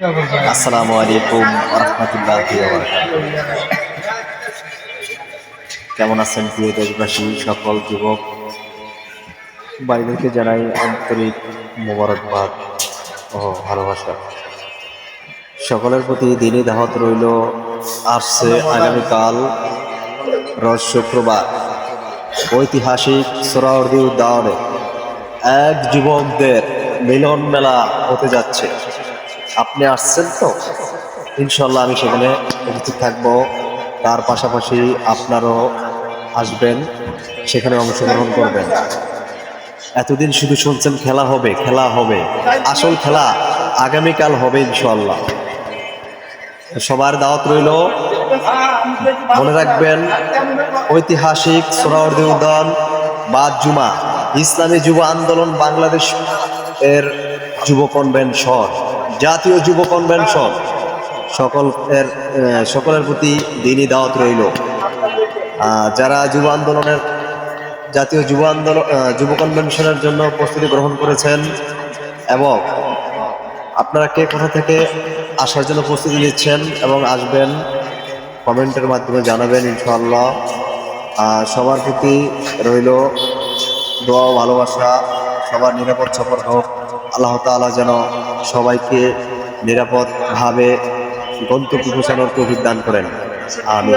আসসালামু আলাইকুম রহমতুল্লাহ কেমন আছেন প্রিয় দেশবাসী? সকল যুবক বাড়িদেরকে জানাই আন্তরিক মোবারকবাদ ও ভালোবাসা। সকলের প্রতি দিনই দাহত রইল আসছে আগামীকাল রোজ শুক্রবার। ঐতিহাসিক উদ্যানে এক যুবকদের মিলন মেলা হতে যাচ্ছে। আপনি আসছেন তো? ইনশাল্লাহ আমি সেখানে উপস্থিত থাকব। তার পাশাপাশি আপনারও আসবেন, সেখানে অংশগ্রহণ করবেন। এতদিন শুধু শুনছেন খেলা হবে খেলা হবে, আসল খেলা আগামীকাল হবে ইনশাল্লাহ সবার দাওয়াত রইল। মনে রাখবেন, ঐতিহাসিক সোনাউদ্দিন উদ্যান, বাদ জুমা, ইসলামী যুব আন্দোলন বাংলাদেশ এর যুব কনভেনশন। জাতীয় যুব কনভেনশন। সকল এর সকলের প্রতি দিনই দাওয়াত রইল। যারা যুব আন্দোলনের, জাতীয় যুব আন্দোলন যুব কনভেনশনের জন্য প্রস্তুতি গ্রহণ করেছেন এবং আপনারা কে কোথা থেকে আসার জন্য প্রস্তুতি নিচ্ছেন এবং আসবেন, কমেন্টের মাধ্যমে জানাবেন ইনশাআল্লাহ। সবার প্রতি রইল দোয়া ভালোবাসা। সবার নিরাপদ সফর হোক, আল্লাহ তালা যেন সবাইকে নিরাপদভাবে গন্তব্য পৌঁছানোর তৌফিক দান করেন। আমি